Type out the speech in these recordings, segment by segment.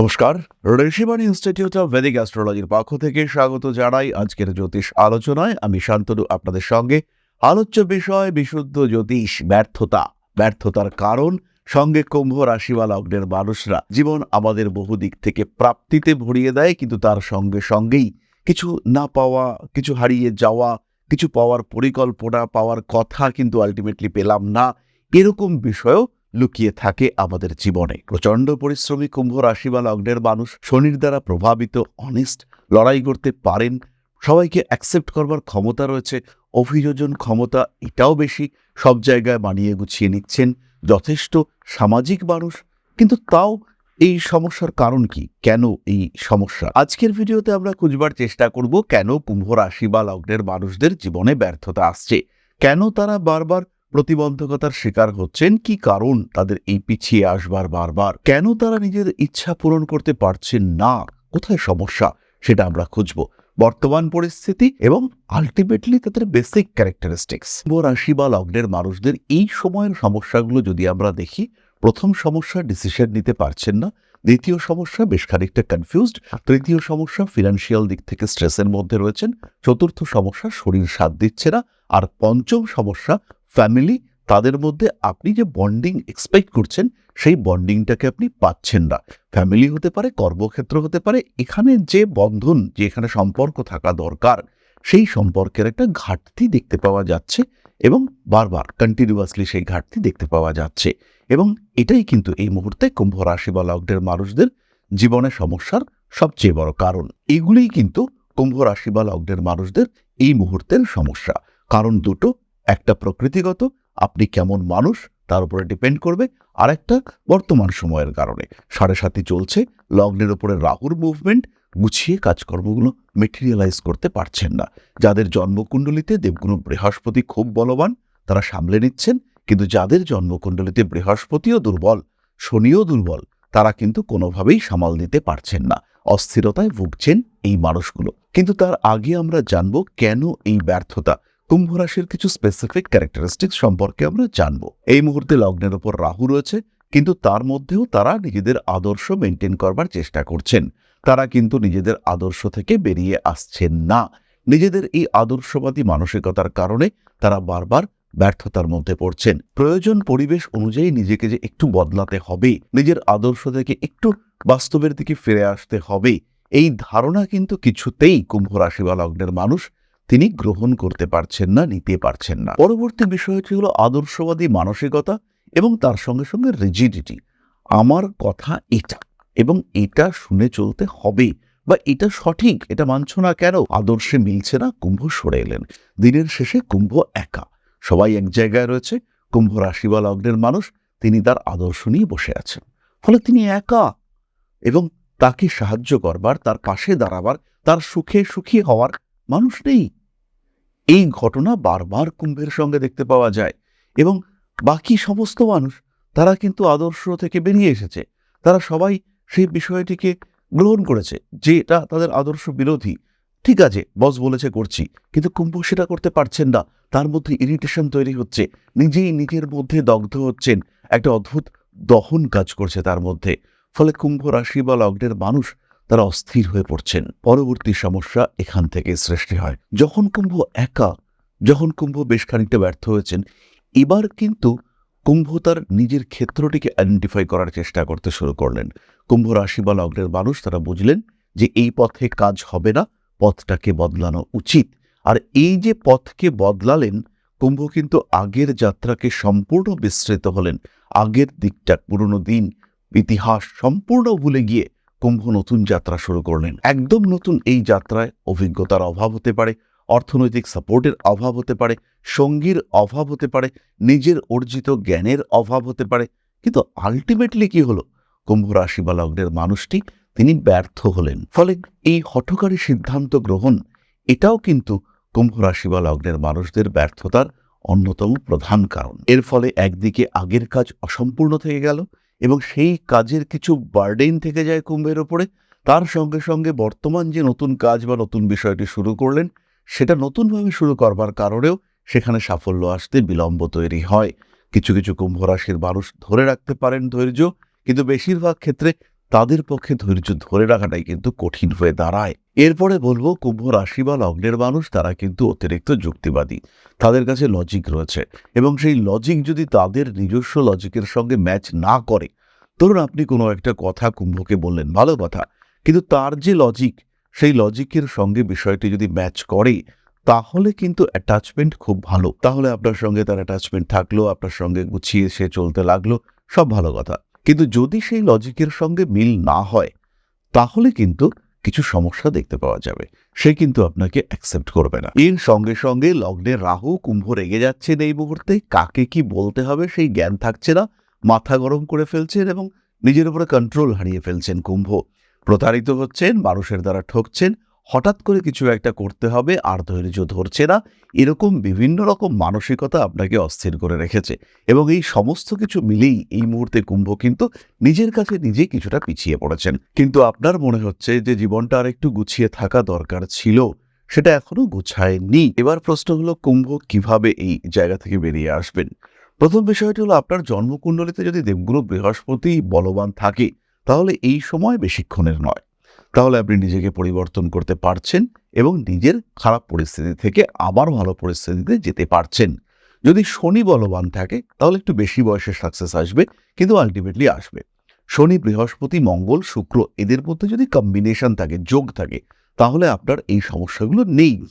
নমস্কার Rishibani institute of Vedic অ্যাস্ট্রোলজির পক্ষ থেকে স্বাগত জানাই আজকের জ্যোতিষ আলোচনায়। আমি শান্তনু, আপনাদের সঙ্গে। আলোচ্য বিষয়, বিশুদ্ধ জ্যোতিষ, ব্যর্থতা। ব্যর্থতার কারণ, সঙ্গে কুম্ভ রাশি বা লগ্নের মানুষরা। জীবন আমাদের বহু দিক থেকে প্রাপ্তিতে ভরিয়ে দেয়, কিন্তু তার সঙ্গে সঙ্গেই কিছু না পাওয়া, কিছু হারিয়ে যাওয়া, কিছু পাওয়ার পরিকল্পনা, পাওয়ার কথা কিন্তু আলটিমেটলি পেলাম না। এরকম বিষয়ও লুকিয়ে থাকে আমাদের জীবনে। প্রচণ্ড পরিশ্রমী কুম্ভ রাশি বা লগ্নের মানুষ শনির দ্বারা প্রভাবিত অনেস্ট লড়াই করতে পারেন। সবাইকে অ্যাকসেপ্ট করবার ক্ষমতা রয়েছে, অভিযোজন ক্ষমতা এটাও বেশি। সব জায়গায় মানিয়ে গুছিয়ে নিচ্ছেন যথেষ্ট সামাজিক মানুষ। কিন্তু তাও এই সমস্যার কারণ কি? কেন এই সমস্যা? আজকের ভিডিওতে আমরা খুঁজবার চেষ্টা করব, কেন কুম্ভ রাশি বা লগ্নের মানুষদের জীবনে ব্যর্থতা আসছে? কেন তারা বারবার প্রতিবন্ধকতার শিকার হচ্ছেন? কি কারণ তাদের এই পিছিয়ে আসবার বারবার? কেন তারা নিজের ইচ্ছা পূরণ করতে পারছেন না? কোথায় সমস্যা? সেটা আমরা খুঁজব। বর্তমান পরিস্থিতি এবং আলটিমেটলি তাদের বেসিক ক্যারেক্টারিস্টিক্স রাশি বা লগ্নের মানুষদের এই সময়ের সমস্যাগুলো যদি আমরা দেখি, প্রথম সমস্যা ডিসিশন নিতে পারছেন না, দ্বিতীয় সমস্যা বেশ খানিকটা কনফিউজড তৃতীয় সমস্যা ফিনান্সিয়াল দিক থেকে স্ট্রেসের মধ্যে রয়েছেন, চতুর্থ সমস্যা শরীর সাথ দিচ্ছে না, আর পঞ্চম সমস্যা ফ্যামিলি তাদের মধ্যে আপনি যে বন্ডিং এক্সপেক্ট করছেন, সেই বন্ডিংটাকে আপনি পাচ্ছেন না। ফ্যামিলি হতে পারে, কর্মক্ষেত্র হতে পারে, এখানে যে বন্ধন, যে এখানে সম্পর্ক থাকা দরকার, সেই সম্পর্কের একটা ঘাটতি দেখতে পাওয়া যাচ্ছে এবং বারবার কন্টিনিউয়াসলি সেই ঘাটতি দেখতে পাওয়া যাচ্ছে। এবং এটাই কিন্তু এই মুহূর্তে কুম্ভ রাশি বা লগ্নের মানুষদের জীবনে সমস্যার সবচেয়ে বড় কারণ। এগুলিই কিন্তু কুম্ভ রাশি বা লগ্নের মানুষদের এই মুহূর্তের সমস্যা। কারণ দুটো একটা প্রকৃতিগত, আপনি কেমন মানুষ, তার উপরে ডিপেন্ড করবে আর একটা বর্তমান সময়ের কারণে। সাড়ে সাতই চলছে, লগ্নের উপরে রাহুর মুভমেন্ট গুছিয়ে কাজকর্মগুলো মেটেরিয়ালাইজ করতে পারছেন না। যাদের জন্মকুণ্ডলিতে দেবগুরু বৃহস্পতি খুব বলবান, তারা সামলে নিচ্ছেন, কিন্তু যাদের জন্মকুণ্ডলিতে বৃহস্পতিও দুর্বল, শনিও দুর্বল, তারা কিন্তু কোনোভাবেই সামাল দিতে পারছেন না। অস্থিরতায় ভুগছেন এই মানুষগুলো। কিন্তু তার আগে আমরা জানব কেন এই ব্যর্থতা। কুম্ভ রাশির কিছু স্পেসিফিক ক্যারেক্টারিস্টিক্স সম্পর্কে আমরা জানব। এই মুহূর্তে লগ্নের ওপর রাহু রয়েছে, কিন্তু তার মধ্যেও তারা নিজেদের আদর্শ মেনটেন করবার চেষ্টা করছেন। তারা কিন্তু নিজেদের আদর্শ থেকে বেরিয়ে আসছেন না। নিজেদের এই আদর্শবাদী মানসিকতার কারণে তারা বারবার ব্যর্থতার মধ্যে পড়ছেন। প্রয়োজন পরিবেশ অনুযায়ী নিজেকে যে একটু বদলাতে হবে, নিজের আদর্শ থেকে একটু বাস্তবের দিকে ফিরে আসতে হবে, এই ধারণা কিন্তু কিছুতেই কুম্ভ রাশি বা লগ্নের মানুষ তিনি গ্রহণ করতে পারছেন না, নিতে পারছেন না। পরবর্তী বিষয়টি হলো আদর্শবাদী মানসিকতা এবং তার সঙ্গে সঙ্গে রিজিডিটি আমার কথা এটা এবং এটা শুনে চলতে হবে বা এটা সঠিক, এটা মানছ না কেন? আদর্শে মিলছে না, কুম্ভ সরে এলেন। দিনের শেষে কুম্ভ একা। সবাই এক জায়গায় রয়েছে, কুম্ভ রাশি বা লগ্নের মানুষ, তিনি তার আদর্শ নিয়ে বসে আছেন। ফলে তিনি একা এবং তাকে সাহায্য করবার, তার পাশে দাঁড়াবার, তার সুখে সুখী হওয়ার মানুষ নেই। এই ঘটনা বারবার কুম্ভের সঙ্গে দেখতে পাওয়া যায় এবং বাকি সমস্ত মানুষ, তারা কিন্তু আদর্শ থেকে বেরিয়ে এসেছে। তারা সবাই সেই বিষয়টিকে গ্রহণ করেছে যে এটা তাদের আদর্শ বিরোধী। ঠিক আছে বস বলেছে করছি, কিন্তু কুম্ভ সেটা করতে পারছেন না। তার মধ্যে ইরিটেশন তৈরি হচ্ছে। নিজেই নিজের মধ্যে দগ্ধ হচ্ছেন। একটা অদ্ভুত দহন কাজ করছে তার মধ্যে। ফলে কুম্ভ রাশি বা লগ্নের মানুষ তারা অস্থির হয়ে পড়ছেন। পরবর্তী সমস্যা এখান থেকে সৃষ্টি হয়। যখন কুম্ভ একা, যখন কুম্ভ বেশ খানিকটা ব্যর্থ হয়েছেন, এবার কিন্তু কুম্ভ তার নিজের ক্ষেত্রটিকে আইডেন্টিফাই করার চেষ্টা করতে শুরু করলেন। কুম্ভ রাশি বা লগ্নের মানুষ তারা বুঝলেন যে এই পথে কাজ হবে না, পথটাকে বদলানো উচিত। আর এই যে পথকে বদলালেন, কুম্ভ কিন্তু আগের যাত্রাকে সম্পূর্ণ বিস্তৃত হলেন। আগের দিকটা, পুরনো দিন, ইতিহাস সম্পূর্ণ ভুলে গিয়ে কুম্ভ নতুন যাত্রা শুরু করলেন। একদম নতুন এই যাত্রায় অভিজ্ঞতার অভাব হতে পারে, অর্থনৈতিক সাপোর্টের অভাব হতে পারে, সঙ্গীর অভাব হতে পারে, নিজের অর্জিত জ্ঞানের অভাব হতে পারে। কিন্তু আলটিমেটলি কি হলো? কুম্ভ রাশি বা লগ্নের মানুষটি তিনি ব্যর্থ হলেন। ফলে এই হঠকারী সিদ্ধান্ত গ্রহণ, এটাও কিন্তু কুম্ভ রাশি বা লগ্নের মানুষদের ব্যর্থতার অন্যতম প্রধান কারণ। এর ফলে একদিকে আগের কাজ অসম্পূর্ণ থেকে গেল এবং সেই কাজের কিছু বার্ডেন থেকে যায় কুম্ভের ওপরে, তার সঙ্গে সঙ্গে বর্তমান যে নতুন কাজ বা নতুন বিষয়টি শুরু করলেন, সেটা নতুনভাবে শুরু করবার কারণেও সেখানে সাফল্য আসতে বিলম্ব তৈরি হয়। কিছু কিছু কুম্ভ রাশির মানুষ ধরে রাখতে পারেন ধৈর্য, কিন্তু বেশিরভাগ ক্ষেত্রে তাদের পক্ষে ধৈর্য ধরে রাখাটাই কিন্তু কঠিন হয়ে দাঁড়ায়। এরপরে বলব, কুম্ভ রাশি বা লগ্নের মানুষ তারা কিন্তু অতিরিক্ত যুক্তিবাদী। তাদের কাছে লজিক রয়েছে এবং সেই লজিক যদি তাদের নিজস্ব লজিকের সঙ্গে ম্যাচ না করে, ধরুন আপনি কোনো একটা কথা কুম্ভকে বললেন, ভালো কথা, কিন্তু তার যে লজিক সেই লজিকের সঙ্গে বিষয়টি যদি ম্যাচ করে, তাহলে কিন্তু অ্যাটাচমেন্ট খুব ভালো। তাহলে আপনার সঙ্গে তার অ্যাটাচমেন্ট থাকল, আপনার সঙ্গে গুছিয়ে সে চলতে লাগল, সব ভালো কথা। কিন্তু যদি সেই লজিকের সঙ্গে মিল না হয়, তাহলে কিন্তু কিছু সমস্যা দেখতে পাওয়া যাবে। সে কিন্তু আপনাকে অ্যাকসেপ্ট করবে না। এর সঙ্গে সঙ্গে লগ্নে রাহু, কুম্ভ রেগে যাচ্ছেন এই মুহূর্তে। কাকে কি বলতে হবে সেই জ্ঞান থাকছে না। মাথা গরম করে ফেলছেন এবং নিজের উপরে কন্ট্রোল হারিয়ে ফেলছেন কুম্ভ। প্রতারিত হচ্ছেন, মানুষের দ্বারা ঠকছেন হঠাৎ করে কিছু একটা করতে হবে, আর ধৈর্য ধরছে না। এরকম বিভিন্ন রকম মানসিকতা আপনাকে অস্থির করে রেখেছে। এবং এই সমস্ত কিছু মিলেই এই মুহূর্তে কুম্ভ কিন্তু নিজের কাছে নিজে কিছুটা পিছিয়ে পড়েছেন। কিন্তু আপনার মনে হচ্ছে যে জীবনটা আর একটু গুছিয়ে থাকা দরকার ছিল, সেটা এখনও গুছায়নি। এবার প্রশ্ন হলো, কুম্ভ কীভাবে এই জায়গা থেকে বেরিয়ে আসবেন? প্রথম বিষয়টি হলো, আপনার জন্মকুণ্ডলিতে যদি দেবগুরু বৃহস্পতি বলবান থাকে, তাহলে এই সময় বেশিক্ষণের নয়। তাহলে আপনি নিজেকে পরিবর্তন করতে পারছেন এবং নিজের খারাপ পরিস্থিতি থেকে আবার ভালো পরিস্থিতিতে যেতে পারছেন। যদি শনি বলবান থাকে, তাহলে একটু বেশি বয়সে সাকসেস আসবে, কিন্তু আলটিমেটলি আসবে। শনি, বৃহস্পতি, মঙ্গল, শুক্র, এদের মধ্যে যদি কম্বিনেশন থাকে, যোগ থাকে, তাহলে আপনার এই সমস্যাগুলো নেই।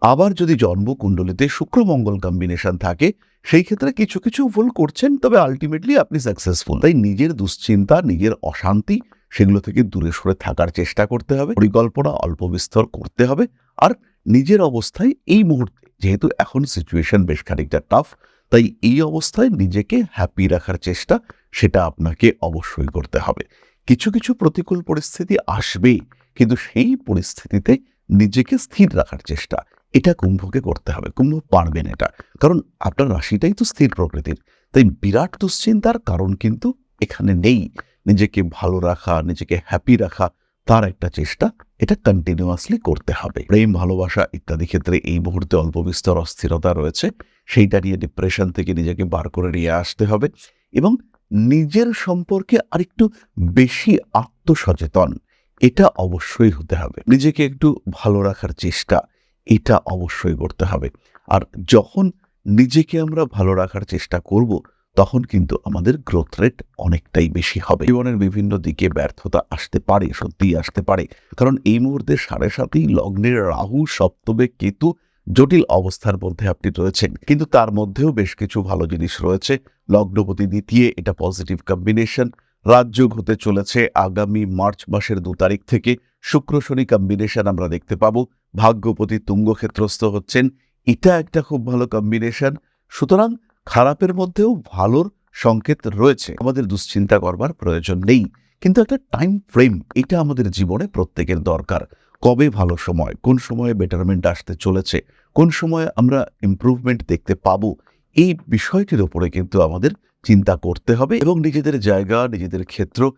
আবার যদি জন্মকুণ্ডলিতে শুক্র, মঙ্গল কম্বিনেশন থাকে, সেই ক্ষেত্রে কিছু কিছু ভুল করছেন, তবে আলটিমেটলি আপনি সাকসেসফুল তাই নিজের দুশ্চিন্তা, নিজের অশান্তি সেগুলো থেকে দূরে সরে থাকার চেষ্টা করতে হবে, পরিকল্পনা অল্প বিস্তর করতে হবে আর নিজের অবস্থায় এই মুহূর্তে, যেহেতু এখন সিচুয়েশন বেশ খানিকটা টাফ তাই এই অবস্থায় নিজেকে হ্যাপি রাখার চেষ্টা সেটা আপনাকে অবশ্যই করতে হবে। কিছু কিছু প্রতিকূল পরিস্থিতি আসবেই, কিন্তু সেই পরিস্থিতিতে নিজেকে স্থির রাখার চেষ্টা, এটা কুম্ভকে করতে হবে, কুম্ভ পারবেন এটা, কারণ আপনার রাশিটাই তো স্থির প্রকৃতির, তাই বিরাট দুশ্চিন্তার কারণ কিন্তু এখানে নেই। নিজেকে ভালো রাখা, নিজেকে হ্যাপি রাখা, তার একটা চেষ্টা। এটা কন্টিনিউয়াসলি করতে হবে। প্রেম, ভালোবাসা ইত্যাদি ক্ষেত্রে এই মুহূর্তে অল্প বিস্তর অস্থিরতা রয়েছে। সেইটা নিয়ে ডিপ্রেশন থেকে নিজেকে বার করে নিয়ে আসতে হবে এবং নিজের সম্পর্কে আরেকটু বেশি আত্মসচেতন। এটা অবশ্যই হতে হবে। নিজেকে একটু ভালো রাখার চেষ্টা, এটা অবশ্যই করতে হবে। আর যখন নিজেকে আমরা ভালো রাখার চেষ্টা করব তখন কিন্তু আমাদের গ্রোথ রেট অনেকটাই বেশি হবে। জীবনের বিভিন্ন দিকে ব্যর্থতা আসতে পারে, সত্যিই আসতে পারে। কারণ এই মুহূর্তে সাড়ে সাতই লগ্নের রাহু, সপ্তমে কেতু জটিল অবস্থার মধ্যে আপনি রয়েছেন। কিন্তু তার মধ্যেও বেশ কিছু ভালো জিনিস রয়েছে। লগ্নপতি দ্বিতীয়, এটা পজিটিভ কম্বিনেশন রাজযোগ হতে চলেছে আগামী মার্চ মাসের দু তারিখ থেকে। শুক্র শনি কম্বিনেশন আমরা দেখতে পাবো। ভাগ্যপতি তুঙ্গক্ষেত্রস্থ হচ্ছেন। এটা একটা খুব ভালো কম্বিনেশন সুতরাং খারাপের মধ্যেও ভালোর সংকেত রয়েছে। আমাদের দুশ্চিন্তা করবার প্রয়োজন নেই। কিন্তু একটা টাইম ফ্রেম এটা আমাদের জীবনে প্রত্যেকের দরকার। কবে ভালো সময়, কোন সময়ে বেটারমেন্ট আসতে চলেছে, কোন সময়ে আমরা ইমপ্রুভমেন্ট দেখতে পাবো, এই বিষয়টির ওপরে কিন্তু আমাদের চিন্তা করতে হবে এবং নিজেদের জায়গা, নিজেদের ক্ষেত্র,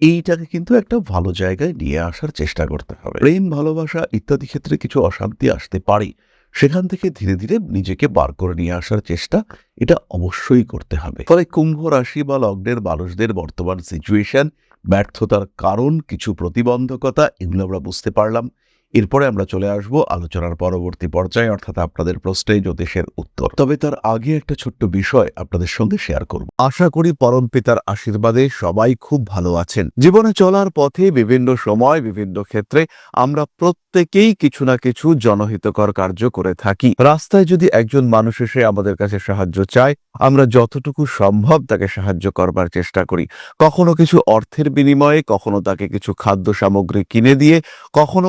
এইটাকে কিন্তু একটা ভালো জায়গায় নিয়ে আসার চেষ্টা করতে হবে। প্রেম, ভালোবাসা ইত্যাদি ক্ষেত্রে কিছু অশান্তি আসতে পারে। সেখান থেকে ধীরে ধীরে নিজেকে বার করে নিয়ে আসার চেষ্টা এটা অবশ্যই করতে হবে। ফলে কুম্ভ রাশি বা লগ্নের মানুষদের বর্তমান সিচুয়েশন ব্যর্থতার কারণ, কিছু প্রতিবন্ধকতা এগুলো আমরা বুঝতে পারলাম। এরপরে আমরা চলে আসব আলোচনার পরবর্তী পর্যায়ে, অর্থাৎ আপনাদের প্রশ্নে জ্যোতিষের উত্তর। তবে তার আগে একটা ছোট্ট বিষয় আপনাদের সঙ্গে শেয়ার করব। আশা করি পরম পিতার আশীর্বাদে সবাই খুব ভালো আছেন। জীবনে চলার পথে বিভিন্ন সময়, বিভিন্ন ক্ষেত্রে আমরা প্রত্যেকেই কিছু না কিছু জনহিতকর কার্য করে থাকি। রাস্তায় যদি একজন মানুষ এসে আমাদের কাছে সাহায্য চায়, আমরা যতটুকু সম্ভব তাকে সাহায্য করবার চেষ্টা করি। কখনো কিছু অর্থের বিনিময়ে, কখনো তাকে কিছু খাদ্য সামগ্রী কিনে দিয়ে, কখনো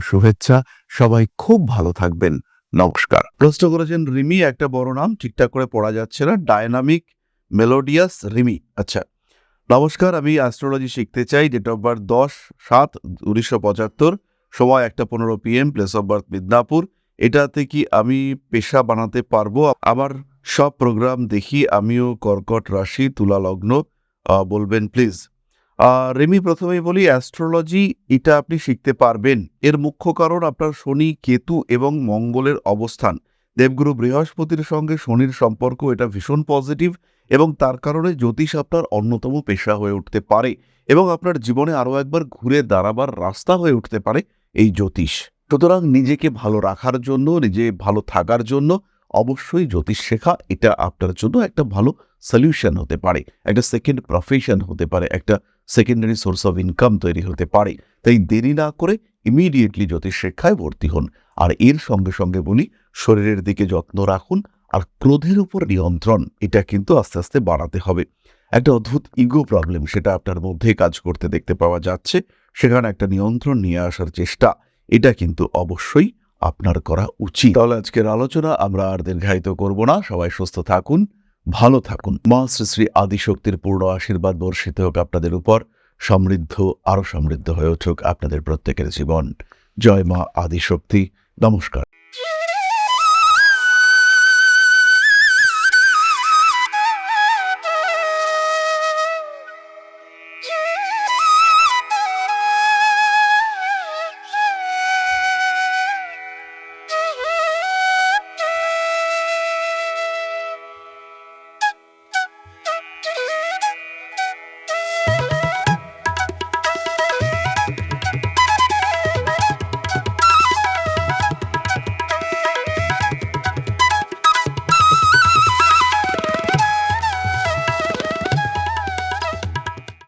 শুভেচ্ছা। সবাই খুব ভালো থাকবেন। নমস্কার। প্রশ্ন করেছেন, রিমি, একটা বড় নাম, ঠিকঠাক করে পড়া যাচ্ছে না। Dynamic, melodious, Rimi. আচ্ছা নমস্কার, আমি অ্যাস্ট্রোলজি শিখতে চাই। ডেট অফ বার্থ দশ, সাত, উনিশশো পঁচাত্তর। সময় একটা পনেরো PM place of birth Midnapore. এটাতে কি আমি পেশা বানাতে পারব? আমার সব প্রোগ্রাম দেখি। আমিও কর্কট রাশি, তুলা লগ্ন। বলবেন প্লিজ রেমি প্রথমেই বলি, অ্যাস্ট্রোলজি এটা আপনি শিখতে পারবেন। এর মুখ্য কারণ আপনার শনি, কেতু এবং মঙ্গলের অবস্থান। দেবগুরু বৃহস্পতির সঙ্গে শনির সম্পর্ক এটা ভীষণ পজিটিভ এবং তার কারণে জ্যোতিষ আপনার অন্যতম পেশা হয়ে উঠতে পারে এবং আপনার জীবনে আরও একবার ঘুরে দাঁড়াবার রাস্তা হয়ে উঠতে পারে এই জ্যোতিষ। সুতরাং নিজেকে ভালো রাখার জন্য, নিজে ভালো থাকার জন্য অবশ্যই জ্যোতিষ শেখা এটা আপনার জন্য একটা ভালো সলিউশন হতে পারে, একটা সেকেন্ড প্রফেশন হতে পারে, একটা সেকেন্ডারি সোর্স অফ ইনকাম তৈরি হতে পারে। তাই দেরি না করে ইমিডিয়েটলি জ্যোতিষ শিক্ষায় ভর্তি হন। আর এর সঙ্গে সঙ্গে বলি, শরীরের দিকে যত্ন রাখুন আর ক্রোধের উপর নিয়ন্ত্রণ, এটা কিন্তু আস্তে আস্তে বাড়াতে হবে। একটা অদ্ভুত ইগো প্রবলেম সেটা আপনার মধ্যে কাজ করতে দেখতে পাওয়া যাচ্ছে। সেখানে একটা নিয়ন্ত্রণ নিয়ে আসার চেষ্টা, এটা কিন্তু অবশ্যই আপনার করা উচিত। তাহলে আজকের আলোচনা আমরা আর দীর্ঘায়িত করব না। সবাই সুস্থ থাকুন। ভালো থাকুন। মা শ্রী শ্রী আদিশক্তির পূর্ণ আশীর্বাদ বর্ষিত হোক আপনাদের উপর, সমৃদ্ধ, আরও সমৃদ্ধ হয়ে উঠুক আপনাদের প্রত্যেকের জীবন। জয় মা আদিশক্তি। নমস্কার।